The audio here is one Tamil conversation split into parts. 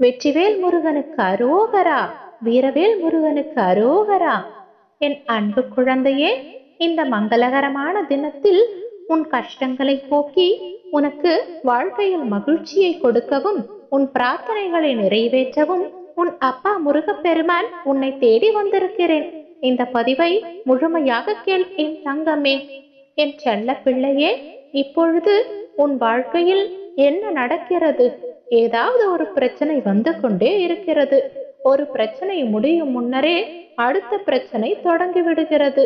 வெற்றிவேல் முருகனுக்கு அரோகரா வீரவேல் முருகனுக்கு அரோகரா. என் அன்பு குழந்தையே இந்த மங்களகரமான தினத்தில் உன் கஷ்டங்களை போக்கி உனக்கு வாழ்க்கையில் மகிழ்ச்சியை கொடுக்கவும் உன் பிரார்த்தனைகளை நிறைவேற்றவும் உன் அப்பா முருகப்பெருமான் உன்னை தேடி வந்திருக்கிறேன். இந்த பதிவை முழுமையாக கேள் என் தங்கமே. என் செல்ல பிள்ளையே இப்பொழுது உன் வாழ்க்கையில் என்ன நடக்கிறது? ஏதாவது ஒரு பிரச்சனை வந்து கொண்டே இருக்கிறது. ஒரு பிரச்சனை முடியும் முன்னரே அடுத்த பிரச்சனை தொடங்கி விடுகிறது.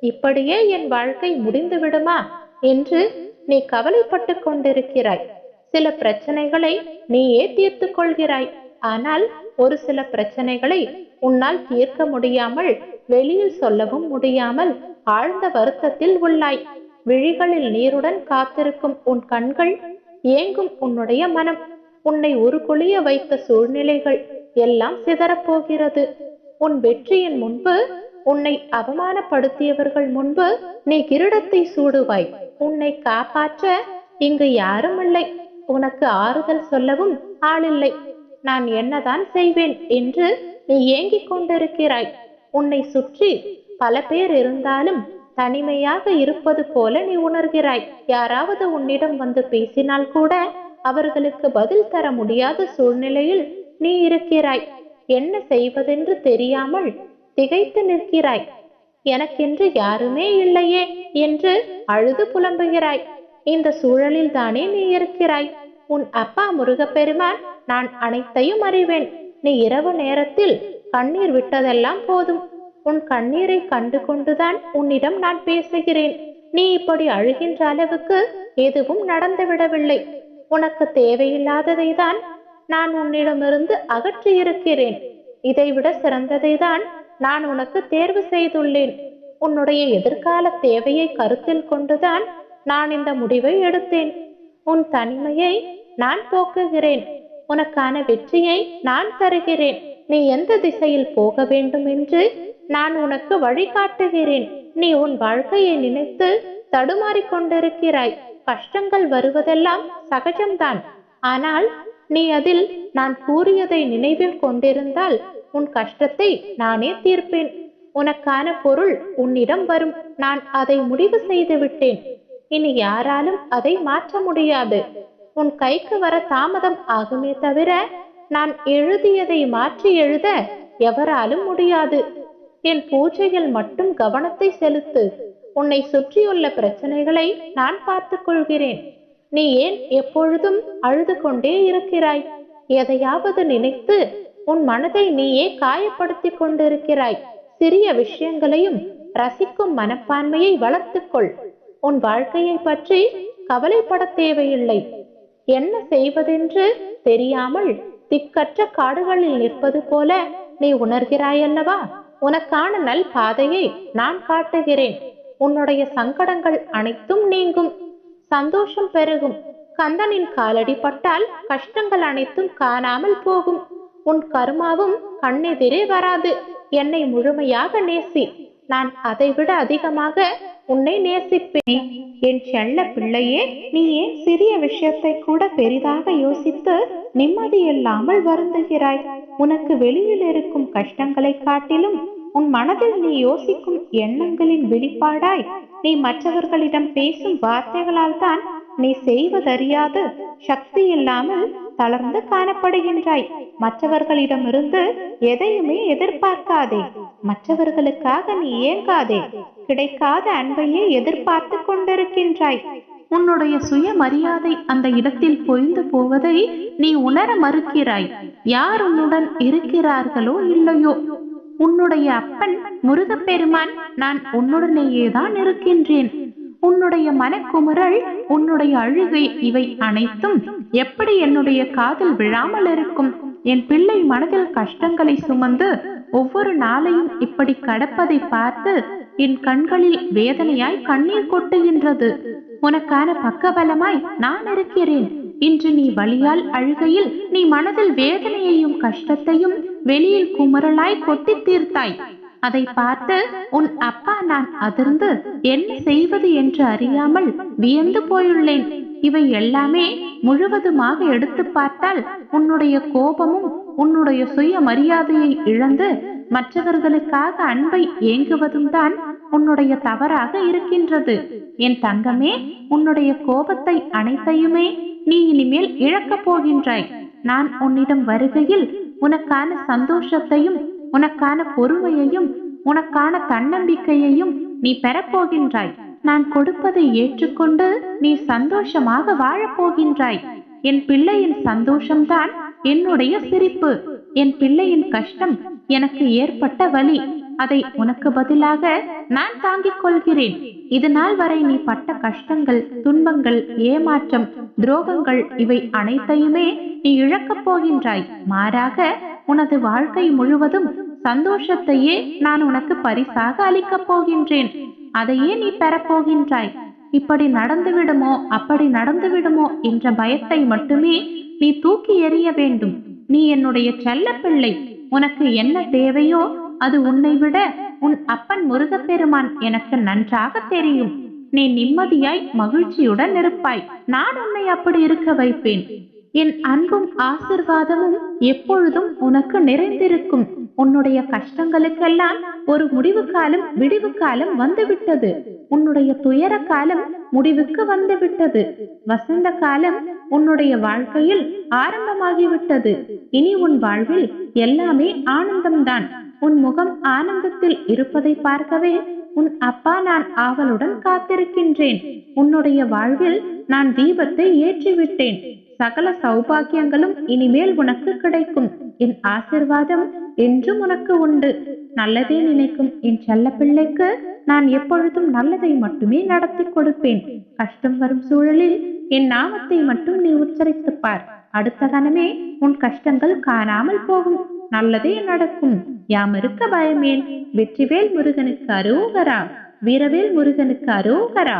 இப்படியே என் வாழ்க்கை முடிந்து விடுமா என்று நீ கவலைப்பட்டு கொண்டிருக்கிறாய். சில பிரச்சனைகளை நீயே தீர்த்து கொள்கிறாய். ஆனால் ஒரு சில பிரச்சனைகளை உன்னால் தீர்க்க முடியாமல் வெளியில் சொல்லவும் முடியாமல் ஆழ்ந்த வருத்தத்தில் உள்ளாய். விழிகளில் நீருடன் காத்திருக்கும் உன் கண்கள் ஏங்கும் உன்னுடைய மனம். உன்னை உருகுலைய வைத்த சூழ்நிலைகள் எல்லாம் சிதறப்போகிறது. உன் வெற்றியின் முன்பு உன்னை அவமானப்படுத்தியவர்கள் முன்பு நீ கிரீடத்தை சூடுவாய். உன்னை காப்பாற்ற இங்கு யாரும் இல்லை உனக்கு ஆறுதல் சொல்லவும் ஆளில்லை. நான் என்னதான் செய்வேன் என்று நீ ஏங்கிக் கொண்டிருக்கிறாய். உன்னை சுற்றி பல பேர் இருந்தாலும் தனிமையாக இருப்பது போல நீ உணர்கிறாய். யாராவது உன்னிடம் வந்து பேசினால் கூட அவர்களுக்கு பதில் தர முடியாத சூழ்நிலையில் நீ இருக்கிறாய். என்ன செய்வதென்று தெரியாமல் திகைத்து நிற்கிறாய். எனக்கென்று யாருமே இல்லையே என்று அழுது புலம்புகிறாய். இந்த சூழலில் தானே நீ இருக்கிறாய். உன் அப்பா முருகப்பெருமான் நான் அனைத்தையும் அறிவேன். நீ இரவு நேரத்தில் கண்ணீர் விட்டதெல்லாம் போதும். உன் கண்ணீரை கண்டு கொண்டுதான் உன்னிடம் நான் பேசுகிறேன். நீ இப்படி அழுகின்ற அளவுக்கு எதுவும் நடந்துவிடவில்லை உனக்கு தேவையில்லாததை தான் நான் உன்னிடமிருந்து அகற்றியிருக்கிறேன். இதைவிட சிறந்ததை தான் நான் உனக்கு தேர்வு செய்துள்ளேன். உன்னுடைய எதிர்கால தேவையை கருத்தில் கொண்டுதான் நான் இந்த முடிவை எடுத்தேன். உன் தனிமையை நான் போக்குகிறேன். உனக்கான வெற்றியை நான் தருகிறேன். நீ எந்த திசையில் போக வேண்டும் என்று நான் உனக்கு வழிகாட்டுகிறேன். நீ உன் வாழ்க்கையை நினைத்து தடுமாறிக் கொண்டிருக்கிறாய் கஷ்டங்கள் வருவதெல்லாம் சகஜம்தான். ஆனால் நீ அதில் நான் கூறியதை நினைவில் கொண்டிருந்தால் உன் கஷ்டத்தை நானே தீர்ப்பேன். உனக்கான பொருள் உன்னிடம் வரும். நான் அதை முடிவு செய்து விட்டேன். இனி யாராலும் அதை மாற்ற முடியாது. உன் கைக்கு வர தாமதம் ஆகுமே தவிர நான் எழுதியதை மாற்றி எழுத எவராலும் முடியாது. என் பூஜையில் மட்டும் கவனத்தை செலுத்து. உன்னை சுற்றியுள்ள பிரச்சனைகளை நான் பார்த்துக் கொள்கிறேன். நீ ஏன் எப்பொழுதும் அழுது கொண்டே இருக்கிறாய்? எதையாவது நினைத்து உன் மனதை நீயே காயப்படுத்திக் கொண்டிருக்கிறாய். சிறிய விஷயங்களையும் ரசிக்கும் மனப்பான்மையை வளர்த்துக்கொள் உன் வாழ்க்கையை பற்றி கவலைப்பட தேவையில்லை. என்ன செய்வதென்று தெரியாமல் திக்கற்ற காடுகளில் நிற்பது போல நீ உணர்கிறாயல்லவா? உனக்கான நல் பாதையை நான் காட்டுகிறேன். உன்னுடைய சங்கடங்கள் அனைத்தும் நீங்கும். சந்தோஷம் பெருகும். கந்தனின் காலடி பட்டால் கஷ்டங்கள் அனைத்தும் காணாமல் போகும். உன் கருமாவும் கண்ணெதிரே வராது. என்னை முழுமையாக நேசி. நான் அதைவிட அதிகமாக உன்னை நேசிப்பேன். என் செல்ல பிள்ளையே நீ ஏன் சிறிய விஷயத்தை கூட பெரிதாக யோசித்து நிம்மதி இல்லாமல் வருந்துகிறாய்? உனக்கு வெளியில் இருக்கும் கஷ்டங்களை காட்டிலும் உன் மனதில் நீ யோசிக்கும் எண்ணங்களின் வெளிப்பாடாய் நீ மற்றவர்களிடம் பேசும் வார்த்தைகளால் தான் நீ செய்வதறியாது. சக்தி இல்லாமல் தளர்ந்து காணப்படுகின்றாய். மற்றவர்களிடமிருந்து எதையுமே எதிர்பார்க்காதே. மற்றவர்களுக்காக நீ ஏங்காதே. கிடைக்காத அன்பையே எதிர்பார்த்து கொண்டிருக்கின்றாய். உன்னுடைய சுயமரியாதை அந்த இடத்தில் பொய்ந்து போவதை நீ உணர மறுக்கிறாய். யார் உன்னுடன் இருக்கிறார்களோ இல்லையோ? உன்னுடைய அப்பன் முருகப்பெருமான் நான் உன்னுடனேயே தான் இருக்கின்றேன். உன்னுடைய மனக்குமுறல் உன்னுடைய அழுகை இவை அனைத்தும் எப்படி என்னுடைய காதில் விழாமல் இருக்கும்? என் பிள்ளை மனதில் கஷ்டங்களை சுமந்து ஒவ்வொரு நாளையும் இப்படி கடப்பதை பார்த்து என் கண்களில் வேதனையாய் கண்ணீர் கொட்டுகின்றது. உனக்கான பக்கபலமாய் நான் இருக்கிறேன். இன்று நீ வழியால் அழுகையில் நீ மனதில் வேதனையையும் கஷ்டத்தையும் வெளியில் குமரலாய் கொட்டி தீர்த்தாய். அதை பார்த்து உன் அப்பா நான் அதிர்ந்து என்ன செய்வது என்று அறியாமல் வியந்து போயுள்ளேன். இவை எல்லாமே முழுவதுமாக எடுத்து பார்த்தால் உன்னுடைய கோபமும் உன்னுடைய சுய மரியாதையை இழந்து மற்றவர்களுக்காக அன்பை ஏங்குவதும் தான் உன்னுடைய தவறாக இருக்கின்றது. என் தங்கமே உன்னுடைய கோபத்தை அனைத்தையுமே நீ இனிமேல் இழக்கப் போகின்றாய். நான் உன்னிடம் வருகையில் உனக்கான சந்தோஷத்தையும் உனக்கான பொறுமையையும் உனக்கான தன்னம்பிக்கையையும் நீ பெறப்போகின்றாய். நான் கொடுப்பதை ஏற்றுக்கொண்டு நீ சந்தோஷமாக வாழப்போகின்றாய். என் பிள்ளையின் சந்தோஷம்தான் என்னுடைய சிரிப்பு. என் பிள்ளையின் கஷ்டம் எனக்கு ஏற்பட்ட வலி. அதை உனக்கு பதிலாக நான் தாங்கிக் கொள்கிறேன். இது நாள் வரை நீ பட்ட கஷ்டங்கள் துன்பங்கள் ஏமாற்றம் துரோகங்கள் இவை அனைத்தையுமே நீ இழக்கப் போகின்றாய். மாறாக உனது வாழ்க்கை முழுவதும் சந்தோஷத்தையே நான் உனக்கு பரிசாக அளிக்கப் போகின்றேன். அதையே நீ பெறப்போகின்றாய் இப்படி நடந்துவிடுமோ அப்படி நடந்துவிடுமோ என்ற பயத்தை மட்டுமே நீ தூக்கி எறிய வேண்டும். நீ என்னுடைய செல்ல பிள்ளை. உனக்கு என்ன தேவையோ அது உன்னை விட உன் அப்பன் முருகப்பெருமான் எனக்கு நன்றாக தெரியும். நீ நிம்மதியாய் மகிழ்ச்சியுடன் இருப்பாய். நான் உன்னை அப்படி இருக்க வைப்பேன். என் அன்பும் ஆசிர்வாதமும் எப்பொழுதும் உனக்கு நிறைந்திருக்கும். உன்னுடைய கஷ்டங்களுக்கெல்லாம் ஒரு முடிவு காலம் விடிவு காலம் வந்துவிட்டது. உன்னுடைய துயர காலம் முடிவுக்கு வந்துவிட்டது. வசந்த காலம் உன்னுடைய வாழ்க்கையில் ஆரம்பமாகிவிட்டது. இனி உன் வாழ்வில் எல்லாமே ஆனந்தம்தான். உன் முகம் ஆனந்தத்தில் இருப்பதை பார்க்கவே உன் அப்பா நான் ஆவலுடன் காத்திருக்கின்றேன். உன்னுடைய வாழ்வில் நான் தீபத்தை ஏற்றிவிட்டேன். சகல சௌபாக்கியங்களும் இனிமேல் உனக்கு கிடைக்கும். என் ஆசிர்வாதம் என்றும் உனக்கு உண்டு. நல்லதே நினைக்கும் என் செல்ல பிள்ளைக்கு நான் எப்பொழுதும் நல்லதை மட்டுமே நடத்தி கொடுப்பேன். கஷ்டம் வரும் சூழலில் என் நாமத்தை மட்டும் நீ உச்சரித்துப்பார் அடுத்த கணமே உன் கஷ்டங்கள் காணாமல் போகும். நல்லதே நடக்கும். யாம் இருக்க பயமேன்? வெற்றிவேல் முருகனுக்கு அரோகரா. வீரவேல் முருகனுக்கு அரோகரா.